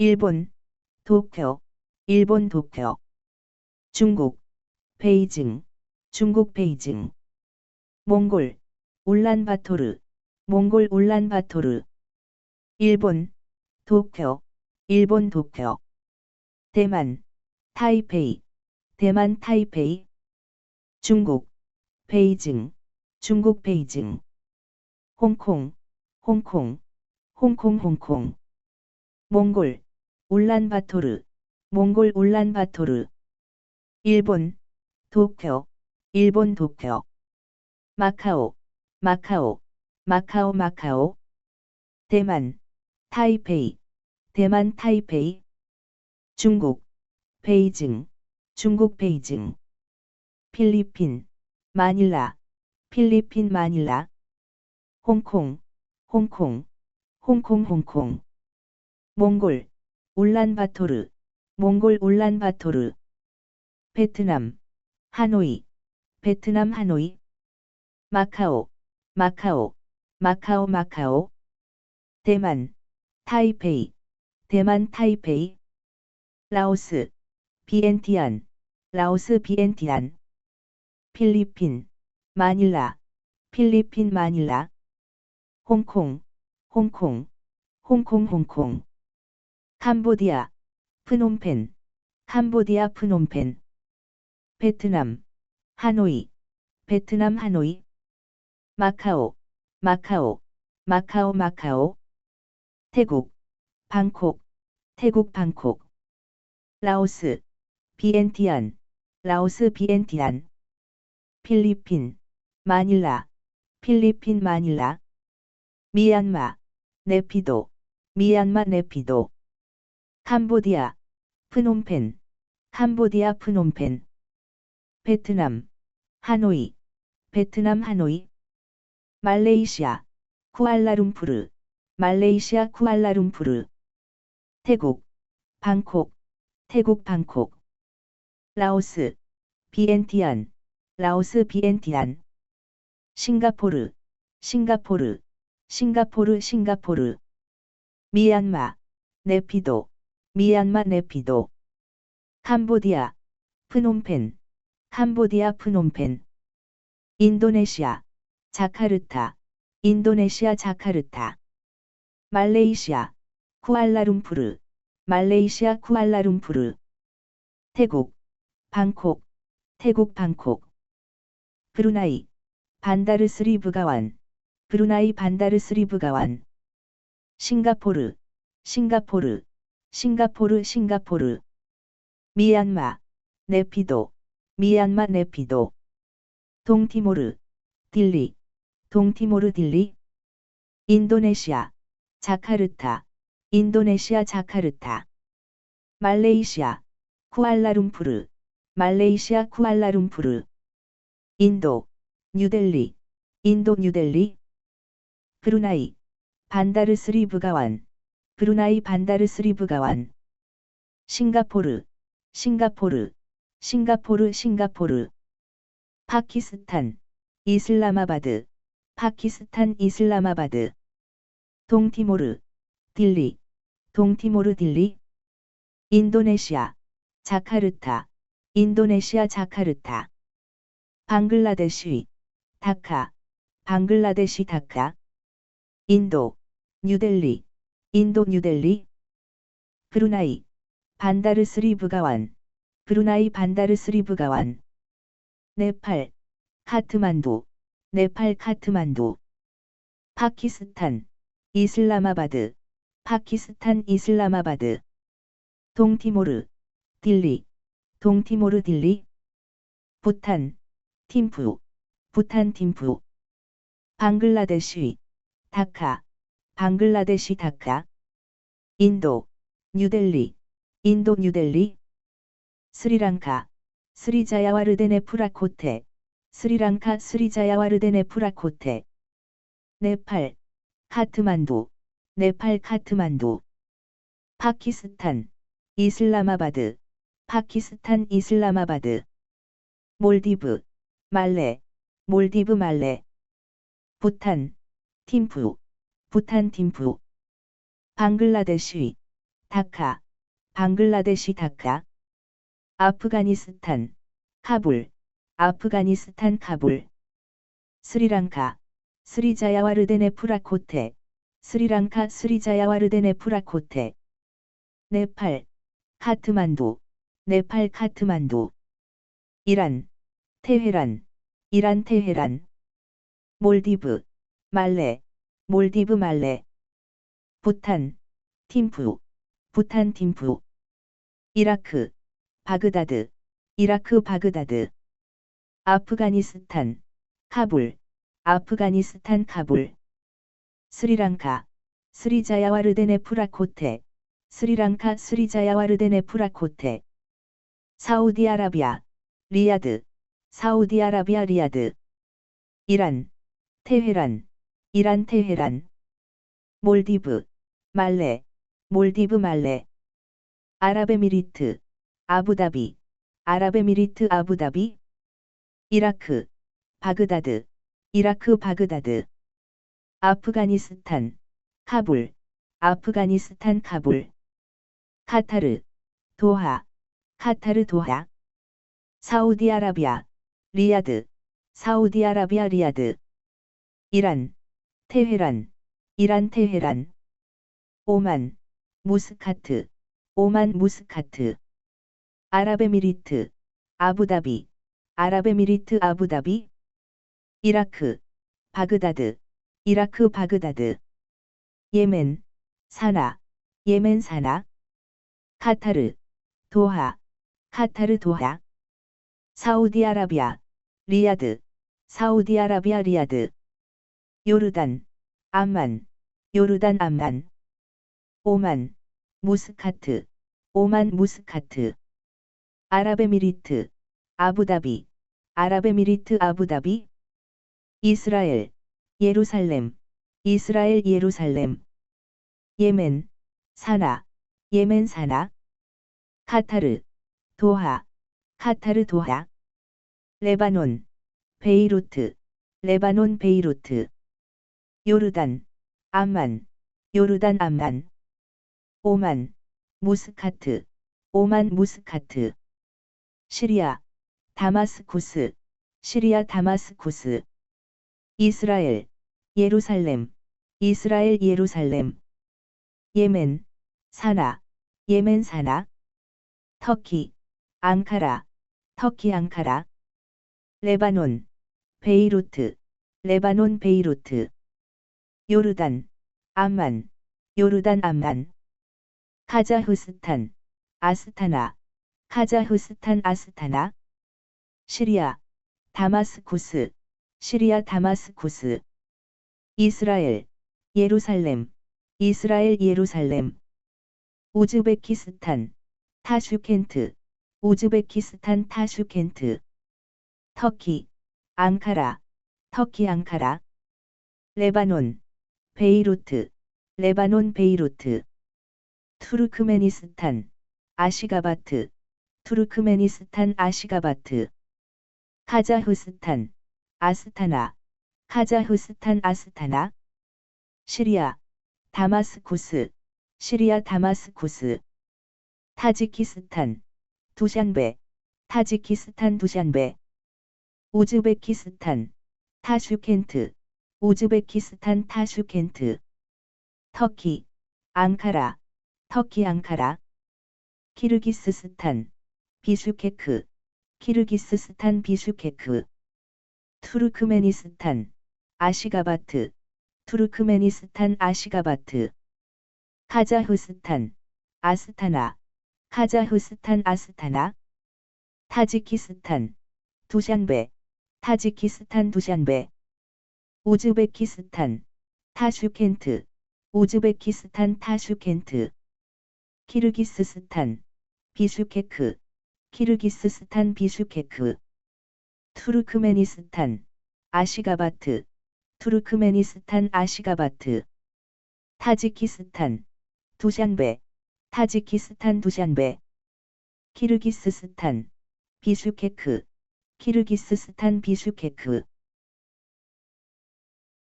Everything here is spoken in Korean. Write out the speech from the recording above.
일본, 도쿄, 일본 도쿄. 중국, 베이징, 중국 베이징. 몽골, 울란바토르, 몽골 울란바토르. 일본, 도쿄, 일본 도쿄. 대만, 타이페이, 대만 타이페이. 중국, 베이징, 중국 베이징. 홍콩, 홍콩, 홍콩 홍콩. 몽골, 울란바토르, 몽골 울란바토르. 일본, 도쿄, 일본 도쿄. 마카오, 마카오, 마카오 마카오. 대만, 타이페이, 대만 타이페이. 중국, 베이징, 중국 베이징. 필리핀, 마닐라, 필리핀 마닐라. 홍콩, 홍콩, 홍콩 홍콩. 몽골, 울란바토르, 몽골 울란바토르. 베트남, 하노이, 베트남 하노이. 마카오, 마카오, 마카오 마카오. 대만, 타이페이, 대만 타이페이. 라오스, 비엔티안, 라오스 비엔티안. 필리핀, 마닐라, 필리핀 마닐라. 홍콩, 홍콩, 홍콩 홍콩. 캄보디아, 프놈펜, 캄보디아 프놈펜. 베트남, 하노이, 베트남 하노이. 마카오, 마카오, 마카오 마카오. 태국, 방콕, 태국 방콕. 라오스, 비엔티안, 라오스 비엔티안. 필리핀, 마닐라, 필리핀 마닐라. 미얀마, 네피도, 미얀마 네피도. 캄보디아, 프놈펜, 캄보디아 프놈펜. 베트남, 하노이, 베트남 하노이. 말레이시아, 쿠알라룸푸르, 말레이시아 쿠알라룸푸르. 태국, 방콕, 태국 방콕. 라오스, 비엔티안, 라오스 비엔티안. 싱가포르, 싱가포르, 싱가포르 싱가포르. 미얀마, 네피도, 미얀마 네피도. 캄보디아, 프놈펜, 캄보디아 프놈펜. 인도네시아, 자카르타, 인도네시아 자카르타. 말레이시아, 쿠알라룸푸르, 말레이시아 쿠알라룸푸르. 태국, 방콕, 태국 방콕. 브루나이, 반다르스리 부가완, 브루나이 반다르스리 부가완. 싱가포르, 싱가포르, 싱가포르 싱가포르. 미얀마, 네피도, 미얀마 네피도. 동티모르, 딜리, 동티모르 딜리. 인도네시아, 자카르타, 인도네시아 자카르타. 말레이시아, 쿠알라룸푸르, 말레이시아 쿠알라룸푸르. 인도, 뉴델리, 인도 뉴델리. 브루나이, 반다르 스리 부가완, 브루나이 반다르스리 부가완. 싱가포르, 싱가포르, 싱가포르 싱가포르. 파키스탄, 이슬라마바드, 파키스탄 이슬라마바드. 동티모르, 딜리, 동티모르 딜리. 인도네시아, 자카르타, 인도네시아 자카르타. 방글라데시, 다카, 방글라데시 다카. 인도, 뉴델리, 인도 뉴델리. 브루나이, 반다르스리 부가완, 브루나이 반다르스리 부가완. 네팔, 카트만두, 네팔 카트만두. 파키스탄, 이슬라마바드, 파키스탄 이슬라마바드. 동티모르, 딜리, 동티모르 딜리. 부탄, 팀푸, 부탄 팀푸. 방글라데시, 다카, 방글라데시 다카. 인도, 뉴델리, 인도 뉴델리. 스리랑카, 스리자야와르데네 프라코테, 스리랑카 스리자야와르데네 프라코테. 네팔, 카트만두, 네팔 카트만두. 파키스탄, 이슬라마바드, 파키스탄 이슬라마바드. 몰디브, 말레, 몰디브 말레. 부탄, 팀푸, 부탄 팀푸. 방글라데시, 다카, 방글라데시 다카, 아프가니스탄, 카불, 아프가니스탄 카불, 스리랑카, 스리자야와르데네 프라코테, 스리랑카 스리자야와르데네 프라코테, 네팔, 카트만두, 네팔 카트만두, 이란, 테헤란, 이란 테헤란, 몰디브, 말레, 몰디브 말레, 부탄, 팀푸, 부탄 팀푸, 이라크, 바그다드, 이라크 바그다드, 아프가니스탄, 카불, 아프가니스탄 카불, 스리랑카, 스리자야와르데네 프라코테, 스리랑카 스리자야와르데네 프라코테, 사우디아라비아, 리야드, 사우디아라비아 리야드, 이란, 테헤란, 이란 테헤란, 몰디브, 말레, 몰디브 말레, 아랍에미리트, 아부다비, 아랍에미리트 아부다비, 이라크, 바그다드, 이라크 바그다드, 아프가니스탄, 카불, 아프가니스탄 카불, 카타르, 도하, 카타르 도하, 사우디아라비아, 리야드, 사우디아라비아 리야드, 이란, 테헤란, 이란 테헤란, 오만, 무스카트, 오만 무스카트, 아랍에미리트, 아부다비, 아랍에미리트 아부다비, 이라크, 바그다드, 이라크 바그다드, 예멘, 사나, 예멘 사나, 카타르, 도하, 카타르 도하, 사우디아라비아, 리야드, 사우디아라비아 리야드, 요르단, 암만, 요르단 암만, 오만, 무스카트, 오만 무스카트, 아랍에미리트, 아부다비, 아랍에미리트 아부다비, 이스라엘, 예루살렘, 이스라엘 예루살렘, 예멘, 사나, 예멘 사나, 카타르, 도하, 카타르 도하, 레바논, 베이루트, 레바논 베이루트, 요르단, 암만, 요르단 암만, 오만, 무스카트, 오만 무스카트, 시리아, 다마스쿠스, 시리아 다마스쿠스, 이스라엘, 예루살렘, 이스라엘 예루살렘, 예멘, 사나, 예멘 사나, 터키, 앙카라, 터키 앙카라, 레바논, 베이루트, 레바논 베이루트, 요르단, 암만, 요르단 암만, 카자흐스탄, 아스타나, 카자흐스탄 아스타나, 시리아, 다마스쿠스, 시리아 다마스쿠스, 이스라엘, 예루살렘, 이스라엘 예루살렘, 우즈베키스탄, 타슈켄트, 우즈베키스탄 타슈켄트, 터키, 앙카라, 터키 앙카라, 레바논, 베이루트, 레바논 베이루트, 투르크메니스탄, 아시가바트, 투르크메니스탄 아시가바트, 카자흐스탄, 아스타나, 카자흐스탄 아스타나, 시리아, 다마스쿠스, 시리아 다마스쿠스, 타지키스탄, 두샨베, 타지키스탄 두샨베, 우즈베키스탄, 타슈켄트, 우즈베키스탄 타슈켄트, 터키, 앙카라, 터키 앙카라, 키르기스스탄, 비슈케크, 키르기스스탄 비슈케크, 투르크메니스탄, 아시가바트, 투르크메니스탄 아시가바트, 카자흐스탄, 아스타나, 카자흐스탄 아스타나, 타지키스탄, 두샨베, 타지키스탄 두샨베, 우즈베키스탄, 타슈켄트, 우즈베키스탄 타슈켄트, 키르기스스탄, 비슈케크, 키르기스스탄 비슈케크, 투르크메니스탄, 아시가바트, 투르크메니스탄 아시가바트, 타지키스탄, 두샨베, 타지키스탄 두샨베, 키르기스스탄, 비슈케크, 키르기스스탄 비슈케크,